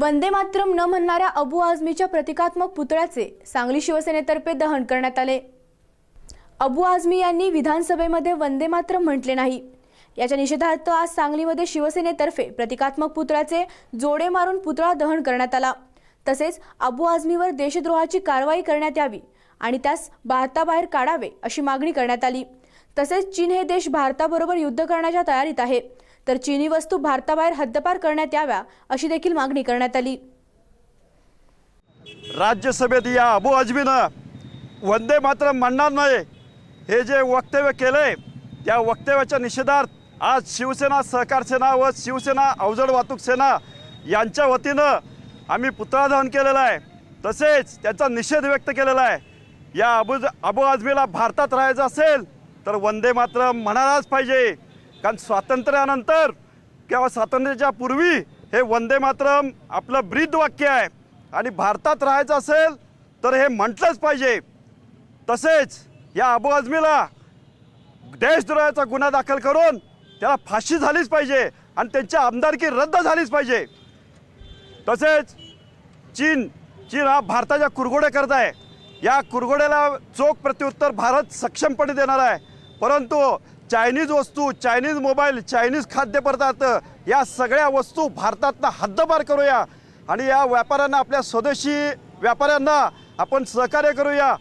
वंदे मातरम न म्हणणाऱ्या अबू आझमीच्या प्रतिकात्मक पुतळ्याचे सांगली शिवसेनेतर्फे दहन करण्यात आले. अबू आझमी यांनी विधानसभेमध्ये वंदे मातरम म्हटले नाही. याच्या निषेधार्थ आज सांगलीमध्ये शिवसेनेतर्फे प्रतिकात्मक पुतळ्याचे जोडे मारून पुतळा दहन करण्यात आला. तसेच अबू आझमीवर देशद्रोहाची कारवाई करण्यात यावी आणि त्यास भारताबाहेर काढावे अशी मागणी करण्यात आली. तसेच चीन हे देश भारताबरोबर युद्ध करण्याच्या तयारीत आहे. तर चीनी वस्तू भारताबाहेर हद्दपार करण्यात याव्या अशी देखील मागणी करण्यात आली. राज्यसभेत या अबू अजमीनं वंदे मात्र म्हणणार नाही. हे जे वक्तव्य केले त्या वक्तव्याच्या निषेधार्थ आज शिवसेना सहकार सेना व शिवसेना अवजड वाहतूक सेना यांच्या वतीनं आम्ही पुतळा दहन केलेला आहे. तसेच त्याचा निषेध व्यक्त केलेला आहे. या अबू अबू आजमीला भारतात राहायचं असेल तर वंदे मात्र म्हणायलाच पाहिजे. कारण स्वातंत्र्यानंतर किंवा स्वातंत्र्याच्या पूर्वी हे वंदे मातरम आपलं ब्रीद वाक्य आहे. आणि भारतात राहायचं असेल तर हे म्हटलंच पाहिजे. तसेच या अबू आझमीला देशद्रोहाचा गुन्हा दाखल करून त्याला फाशी झालीच पाहिजे आणि त्यांची आमदारकी रद्द झालीच पाहिजे. तसेच चीन चीन हा भारताच्या कुरघोड्या करत आहे. या कुरघोड्याला चोख प्रत्युत्तर भारत सक्षमपणे देणार आहे. परंतु चायनीज वस्तू चायनीज मोबाईल चायनीज खाद्यपदार्थ या सगळ्या वस्तू भारतातनं हद्दपार करूया. आणि या व्यापाऱ्यांना आपल्या स्वदेशी व्यापाऱ्यांना आपण सहकार्य करूया.